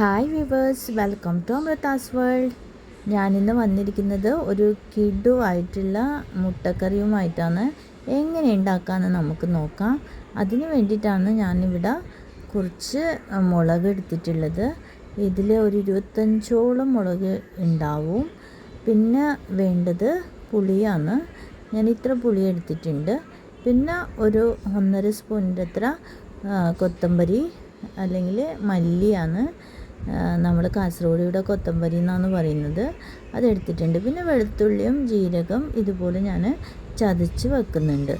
Hi viewers welcome to Amrita's world ഞാനിന്ന് വന്നിരിക്കുന്നത് ഒരു കിഡുമായിട്ടുള്ള മുട്ടക്കറിയുമായിട്ടാണ്. എങ്ങനെ ഉണ്ടാക്കാമെന്ന് നമുക്ക് നോക്കാം. അതിന് വേണ്ടിയിട്ടാണ് ഞാനിവിടെ കുറച്ച് മുളക് എടുത്തിട്ടുള്ളത്. ഇതിൽ ഒരു ഇരുപത്തഞ്ചോളം മുളക് ഉണ്ടാവും. പിന്നെ വേണ്ടത് പുളിയാണ്. ഞാൻ ഇത്ര പുളി എടുത്തിട്ടുണ്ട്. പിന്നെ ഒരു ഒന്നര സ്പൂണിന്റെ അത്ര കൊത്തമ്പരി അല്ലെങ്കിൽ മല്ലിയാണ്. നമ്മൾ കാസർഗോഡിയുടെ കൊത്തമ്പരി എന്നാണ് പറയുന്നത്. അതെടുത്തിട്ടുണ്ട്. പിന്നെ വെളുത്തുള്ളിയും ജീരകം ഇതുപോലെ ഞാൻ ചതച്ച് വെക്കുന്നുണ്ട്.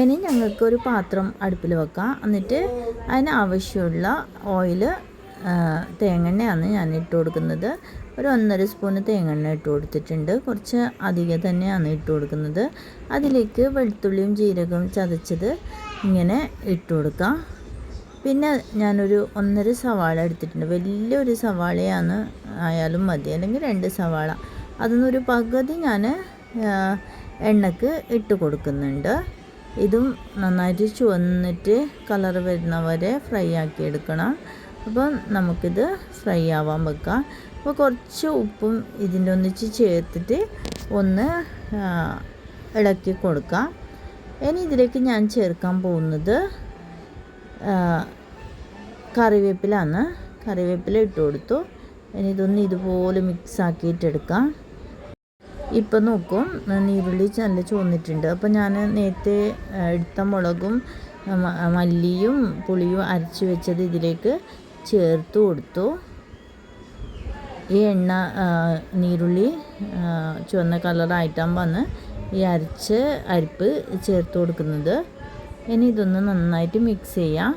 ഇനി ഞങ്ങൾക്ക് ഒരു പാത്രം അടുപ്പിൽ വെക്കാം. എന്നിട്ട് അതിന് ആവശ്യമുള്ള ഓയിൽ തേങ്ങെണ്ണയാണ് ഞാൻ ഇട്ട് കൊടുക്കുന്നത്. ഒരു ഒന്നര സ്പൂണ് തേങ്ങണ്ണ ഇട്ട് കൊടുത്തിട്ടുണ്ട്. കുറച്ച് അധികം തന്നെയാണ് ഇട്ട് കൊടുക്കുന്നത്. അതിലേക്ക് വെളുത്തുള്ളിയും ജീരകവും ചതച്ചത് ഇങ്ങനെ ഇട്ട് കൊടുക്കാം. പിന്നെ ഞാനൊരു ഒന്നര സവാള എടുത്തിട്ടുണ്ട്. വലിയൊരു സവാളയാണ് ആയാലും മതി. അല്ലെങ്കിൽ രണ്ട് സവാള. അതിനൊരു പകുതി ഞാൻ എണ്ണക്ക് ഇട്ട് കൊടുക്കുന്നുണ്ട്. ഇതും നന്നായിട്ട് ചുവന്നിട്ട് കളർ വരുന്നവരെ ഫ്രൈ ആക്കി എടുക്കണം. അപ്പം നമുക്കിത് ഫ്രൈ ആവാൻ വെക്കാം. അപ്പോൾ കുറച്ച് ഉപ്പും ഇതിന്റെ ഒന്നിച്ച് ചേർത്തിട്ട് ഒന്ന് ഇളക്കി കൊടുക്കാം. ഇനി ഇതിലേക്ക് ഞാൻ ചേർക്കാൻ പോകുന്നത് കറിവേപ്പിലാണ്. കറിവേപ്പില ഇട്ട് കൊടുത്തു. ഇനി ഇതൊന്ന് ഇതുപോലെ മിക്സ് ആക്കിയിട്ടെടുക്കാം ഇപ്പം നോക്കും. നീരുള്ളി നല്ല ചുവന്നിട്ടുണ്ട്. അപ്പം ഞാൻ നേരത്തെ എടുത്ത മുളകും മല്ലിയും പുളിയും അരച്ച് വെച്ചത് ഇതിലേക്ക് ചേർത്ത് കൊടുത്തു. ഈ എണ്ണ നീരുള്ളി ചുവന്ന കളറായിട്ടാകുമ്പോൾ ഈ അരച്ച് അരിപ്പ് ചേർത്ത് കൊടുക്കുന്നത്. ഇനി ഇതൊന്ന് നന്നായിട്ട് മിക്സ് ചെയ്യാം.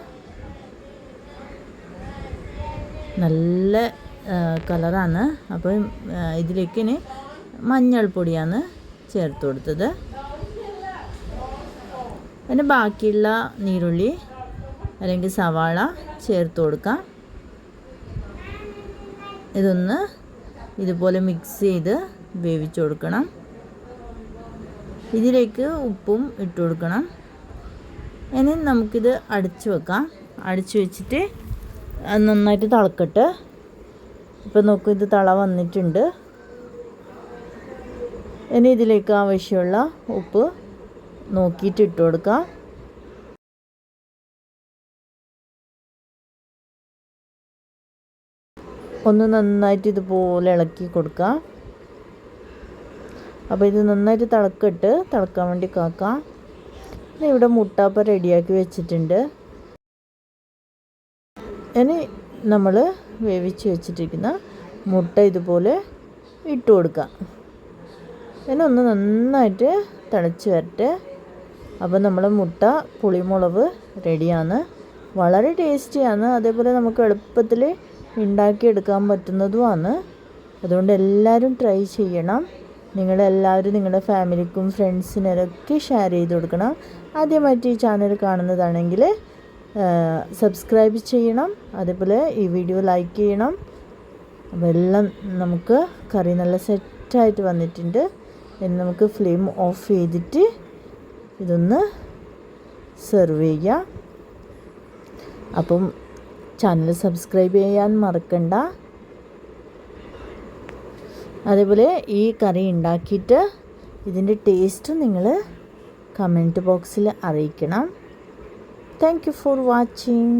നല്ല കളറാണ് അപ്പോൾ ഇതിലേക്ക് ഇനി മഞ്ഞൾപ്പൊടിയാണ് ചേർത്ത് കൊടുത്തത്. പിന്നെ ബാക്കിയുള്ള നീരുള്ളി അല്ലെങ്കിൽ സവാള ചേർത്ത് കൊടുക്കാം. ഇതൊന്ന് ഇതുപോലെ മിക്സ് ചെയ്ത് വേവിച്ചു കൊടുക്കണം. ഇതിലേക്ക് ഉപ്പും ഇട്ട് കൊടുക്കണം. ഇനി നമുക്കിത് അടിച്ചു വെക്കാം. അടിച്ചു വെച്ചിട്ട് നന്നായിട്ട് തിളക്കട്ടെ. ഇപ്പം നോക്കൂ ഇത് തള വന്നിട്ടുണ്ട്. ഇനി ഇതിലേക്ക് ആവശ്യമുള്ള ഉപ്പ് നോക്കിയിട്ട് ഇട്ട് കൊടുക്കാം. ഒന്ന് നന്നായിട്ട് ഇതുപോലെ ഇളക്കി കൊടുക്കാം. അപ്പോൾ ഇത് നന്നായിട്ട് തിളക്കിട്ട് തിളക്കാൻ വേണ്ടി കാക്കാം. ഇവിടെ മുട്ടാപ്പ റെഡിയാക്കി വെച്ചിട്ടുണ്ട്. ഇനി നമ്മൾ വേവിച്ച് വെച്ചിട്ടിരിക്കുന്ന മുട്ട ഇതുപോലെ ഇട്ട് കൊടുക്കാം. ഇനി ഒന്ന് നന്നായിട്ട് തിളച്ച് വരട്ടെ. അപ്പോൾ നമ്മൾ മുട്ട പുളിമുളക് റെഡിയാണ്. വളരെ ടേസ്റ്റിയാണ്. അതേപോലെ നമുക്ക് എളുപ്പത്തിൽ ഉണ്ടാക്കിയെടുക്കാൻ പറ്റുന്നതുമാണ്. അതുകൊണ്ട് എല്ലാവരും ട്രൈ ചെയ്യണം. നിങ്ങളെല്ലാവരും നിങ്ങളുടെ ഫാമിലിക്കും ഫ്രണ്ട്സിനൊക്കെ ഷെയർ ചെയ്ത് കൊടുക്കണം. ആദ്യമായിട്ട് ഈ ചാനൽ കാണുന്നതാണെങ്കിൽ സബ്സ്ക്രൈബ് ചെയ്യണം. അതേപോലെ ഈ വീഡിയോ ലൈക്ക് ചെയ്യണം. എല്ലാം നമുക്ക് കറി നല്ല സെറ്റായിട്ട് വന്നിട്ടുണ്ട്. ഇനി നമുക്ക് ഫ്ലെയിം ഓഫ് ചെയ്തിട്ട് ഇതൊന്ന് സെർവ് ചെയ്യാം. അപ്പം ചാനൽ സബ്സ്ക്രൈബ് ചെയ്യാൻ മറക്കണ്ട. അതേപോലെ ഈ കറി ഉണ്ടാക്കിയിട്ട് ഇതിന്റെ ടേസ്റ്റ് നിങ്ങൾ കമന്റ് ബോക്സിൽ അറിയിക്കണം. Thank you for watching